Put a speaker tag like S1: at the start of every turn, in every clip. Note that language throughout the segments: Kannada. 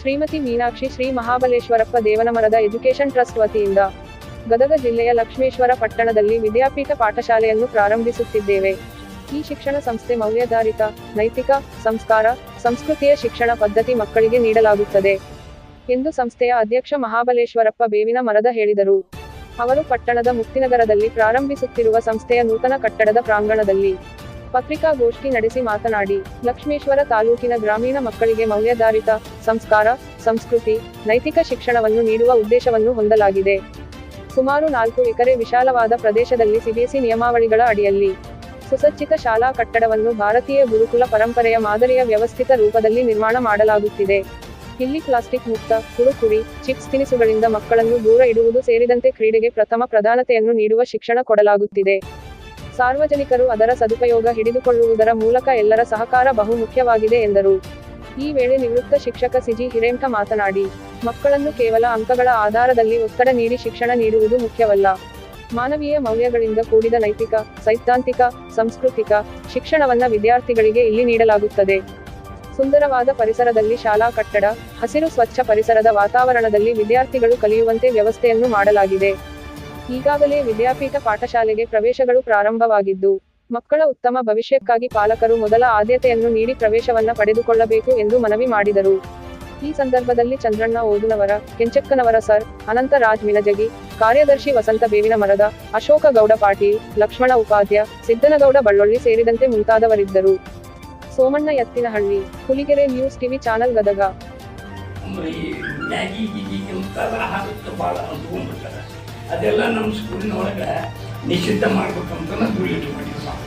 S1: ಶ್ರೀಮತಿ ಮೀನಾಕ್ಷಿ ಶ್ರೀ ಮಹಾಬಲೇಶ್ವರಪ್ಪ ದೇವನಮರದ ಎಜುಕೇಷನ್ ಟ್ರಸ್ಟ್ ವತಿಯಿಂದ ಗದಗ ಜಿಲ್ಲೆಯ ಲಕ್ಷ್ಮೇಶ್ವರ ಪಟ್ಟಣದಲ್ಲಿ ವಿದ್ಯಾಪೀಠ ಪಾಠಶಾಲೆಯನ್ನು ಪ್ರಾರಂಭಿಸುತ್ತಿದ್ದೇವೆ. ಈ ಶಿಕ್ಷಣ ಸಂಸ್ಥೆ ಮೌಲ್ಯಾಧಾರಿತ, ನೈತಿಕ, ಸಂಸ್ಕಾರ, ಸಂಸ್ಕೃತಿಯ ಶಿಕ್ಷಣ ಪದ್ಧತಿ ಮಕ್ಕಳಿಗೆ ನೀಡಲಾಗುತ್ತದೆ. ಎಂದು ಸಂಸ್ಥೆಯ ಅಧ್ಯಕ್ಷ ಮಹಾಬಲೇಶ್ವರಪ್ಪ ಬೇವಿನ ಮರದ ಹೇಳಿದರು. ಅವರು ಪಟ್ಟಣದ ಮುಕ್ತಿನಗರದಲ್ಲಿ ಪ್ರಾರಂಭಿಸುತ್ತಿರುವ ಸಂಸ್ಥೆಯ ನೂತನ ಕಟ್ಟಡದ ಪ್ರಾಂಗಣದಲ್ಲಿ ಪತ್ರಿಕಾಗೋಷ್ಠಿ ನಡೆಸಿ ಮಾತನಾಡಿ, ಲಕ್ಷ್ಮೇಶ್ವರ ತಾಲೂಕಿನ ಗ್ರಾಮೀಣ ಮಕ್ಕಳಿಗೆ ಮೌಲ್ಯಾಧಾರಿತ ಸಂಸ್ಕಾರ, ಸಂಸ್ಕೃತಿ, ನೈತಿಕ ಶಿಕ್ಷಣವನ್ನು ನೀಡುವ ಉದ್ದೇಶವನ್ನು ಹೊಂದಲಾಗಿದೆ. ಸುಮಾರು ನಾಲ್ಕು ಎಕರೆ ವಿಶಾಲವಾದ ಪ್ರದೇಶದಲ್ಲಿ ಸಿಬಿಎಸ್ಇ ನಿಯಮಾವಳಿಗಳ ಅಡಿಯಲ್ಲಿ ಸುಸಜ್ಜಿತ ಶಾಲಾ ಕಟ್ಟಡವನ್ನು ಭಾರತೀಯ ಗುರುಕುಲ ಪರಂಪರೆಯ ಮಾದರಿಯ ವ್ಯವಸ್ಥಿತ ರೂಪದಲ್ಲಿ ನಿರ್ಮಾಣ ಮಾಡಲಾಗುತ್ತಿದೆ. ಇಲ್ಲಿ ಪ್ಲಾಸ್ಟಿಕ್ ಮುಕ್ತ ಕುರುಕುರಿ ಚಿಪ್ಸ್ ತಿನಿಸುಗಳಿಂದ ಮಕ್ಕಳನ್ನು ದೂರ ಇಡುವುದು ಸೇರಿದಂತೆ ಕ್ರೀಡೆಗೆ ಪ್ರಥಮ ಪ್ರಧಾನತೆಯನ್ನು ನೀಡುವ ಶಿಕ್ಷಣ ಕೊಡಲಾಗುತ್ತಿದೆ. ಸಾರ್ವಜನಿಕರು ಅದರ ಸದುಪಯೋಗ ಹಿಡಿದುಕೊಳ್ಳುವುದರ ಮೂಲಕ ಎಲ್ಲರ ಸಹಕಾರ ಬಹು ಮುಖ್ಯವಾಗಿದೆ ಎಂದರು. ಈ ವೇಳೆ ನಿವೃತ್ತ ಶಿಕ್ಷಕ ಸಿಜಿ ಹಿರೇಂಠ ಮಾತನಾಡಿ, ಮಕ್ಕಳನ್ನು ಕೇವಲ ಅಂಕಗಳ ಆಧಾರದಲ್ಲಿ ಒತ್ತಡ ನೀಡಿ ಶಿಕ್ಷಣ ನೀಡುವುದು ಮುಖ್ಯವಲ್ಲ. ಮಾನವೀಯ ಮೌಲ್ಯಗಳಿಂದ ಕೂಡಿದ ನೈತಿಕ, ಸೈದ್ಧಾಂತಿಕ, ಸಾಂಸ್ಕೃತಿಕ ಶಿಕ್ಷಣವನ್ನ ವಿದ್ಯಾರ್ಥಿಗಳಿಗೆ ಇಲ್ಲಿ ನೀಡಲಾಗುತ್ತದೆ. ಸುಂದರವಾದ ಪರಿಸರದಲ್ಲಿ ಶಾಲಾ ಕಟ್ಟಡ, ಹಸಿರು ಸ್ವಚ್ಛ ಪರಿಸರದ ವಾತಾವರಣದಲ್ಲಿ ವಿದ್ಯಾರ್ಥಿಗಳು ಕಲಿಯುವಂತೆ ವ್ಯವಸ್ಥೆಯನ್ನು ಮಾಡಲಾಗಿದೆ. ಈಗಾಗಲೇ ವಿದ್ಯಾಪೀಠ ಪಾಠಶಾಲೆಗೆ ಪ್ರವೇಶಗಳು ಪ್ರಾರಂಭವಾಗಿದ್ದು, ಮಕ್ಕಳ ಉತ್ತಮ ಭವಿಷ್ಯಕ್ಕಾಗಿ ಪಾಲಕರು ಮೊದಲ ಆದ್ಯತೆಯನ್ನು ನೀಡಿ ಪ್ರವೇಶವನ್ನ ಪಡೆದುಕೊಳ್ಳಬೇಕು ಎಂದು ಮನವಿ ಮಾಡಿದರು. ಈ ಸಂದರ್ಭದಲ್ಲಿ ಚಂದ್ರಣ್ಣ ಓದುನವರ, ಕೆಂಚಕ್ಕನವರ ಸರ್ ಅನಂತ ರಾಜ್ ಮಿಲಜಗಿ ಕಾರ್ಯದರ್ಶಿ ವಸಂತ ಬೇವಿನ ಮರದ ಅಶೋಕ ಗೌಡ ಪಾಟೀಲ್, ಲಕ್ಷ್ಮಣ ಉಪಾಧ್ಯ, ಸಿದ್ದನಗೌಡ ಬಳ್ಳೊಳ್ಳಿ ಸೇರಿದಂತೆ ಮುಂತಾದವರಿದ್ದರು. Somanna Ettinahalli Huligere news TV channel Gadag.
S2: ಅದೆಲ್ಲ ನಮ್ಮ ಸ್ಕೂಲಿನ ಒಳಗೆ ನಿಶ್ಚಿತ ಮಾಡಬೇಕು ಅಂತ ನಾನು ಮಾಡಿದ್ವಿ ನಾವು.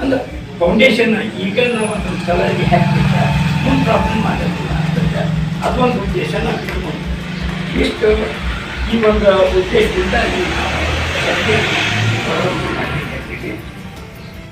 S2: ಅಂದ್ರೆ ಫೌಂಡೇಶನ್ ಈಗ ನಾವು ಅದನ್ನು ಸಲಹೆ ಹಾಕ್ಬಿಟ್ರೆ ಒಂದು ಪ್ರಾಬ್ಲಮ್ ಮಾಡೋದಿಲ್ಲ ಅಂತಂದ್ರೆ ಅದೊಂದು ಉದ್ದೇಶ ನಾವು ಇಟ್ಕೊಂಡು ಇಷ್ಟು ಈ ಒಂದು ಉದ್ದೇಶದಿಂದ